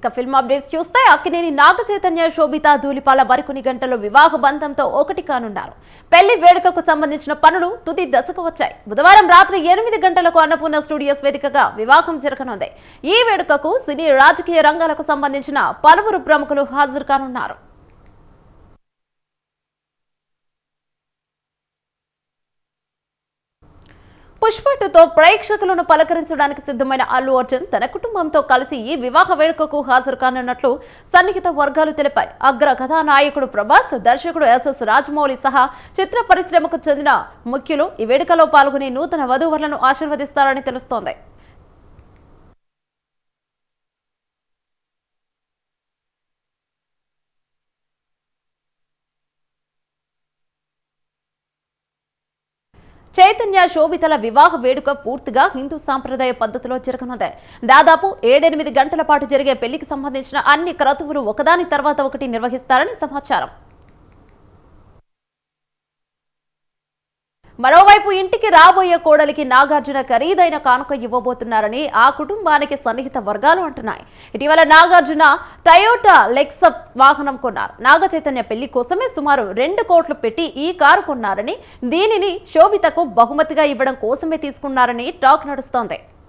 ఇక film updates చూస్తే అక్కినేని నాగ చైతన్య శోభిత ధూళిపాల మరికొన్ని గంటల్లో వివాహ బంధంతో ఒకటి కానున్నారు. పెళ్ళి వేడుకకు సంబంధించిన పనులు తుది దశకు వచ్చాయి. బుధవారం రాత్రి ఎనిమిది గంటలకు అన్నపూర్ణ స్టూడియోస్ వేదికగా వివాహం జరగనుంది. ఈ వేడుకకు సినీ రాజకీయ రంగాలకు సంబంధించిన పలువురు ప్రముఖులు హాజరు కానున్నారు. పుష్పటుతో ప్రేక్షకులను పలకరించడానికి సిద్ధమైన అల్లు అర్జున్ తన కుటుంబంతో కలిసి ఈ వివాహ వేడుకకు హాజరు కానున్నట్లు సన్నిహిత వర్గాలు తెలిపాయి. అగ్ర కథానాయకుడు ప్రభాస్ దర్శకుడు ఎస్ఎస్ రాజమౌళి సహా చిత్ర పరిశ్రమకు చెందిన ముఖ్యులు ఈ వేడుకలో పాల్గొని నూతన వధూవరులను ఆశీర్వదిస్తారని తెలుస్తోంది. చైతన్య శోభితల వివాహ వేడుక పూర్తిగా హిందూ సాంప్రదాయ పద్ధతిలో జరగనుంది. దాదాపు ఏడెనిమిది గంటల పాటు జరిగే పెళ్ళికి సంబంధించిన అన్ని క్రతువులు ఒకదాని తర్వాత ఒకటి నిర్వహిస్తారని సమాచారం. మరోవైపు ఇంటికి రాబోయే కోడలికి నాగార్జున ఖరీదైన కానుక ఇవ్వబోతున్నారని ఆ కుటుంబానికి సన్నిహిత వర్గాలు అంటున్నాయి. ఇటీవల నాగార్జున టయోటా లెక్సప్ వాహనం కొన్నారు. నాగ చైతన్య పెళ్ళి కోసమే సుమారు రెండు కోట్లు పెట్టి ఈ కారు కొన్నారని దీనిని శోభితకు బహుమతిగా ఇవ్వడం కోసమే తీసుకున్నారని టాక్ నడుస్తోంది.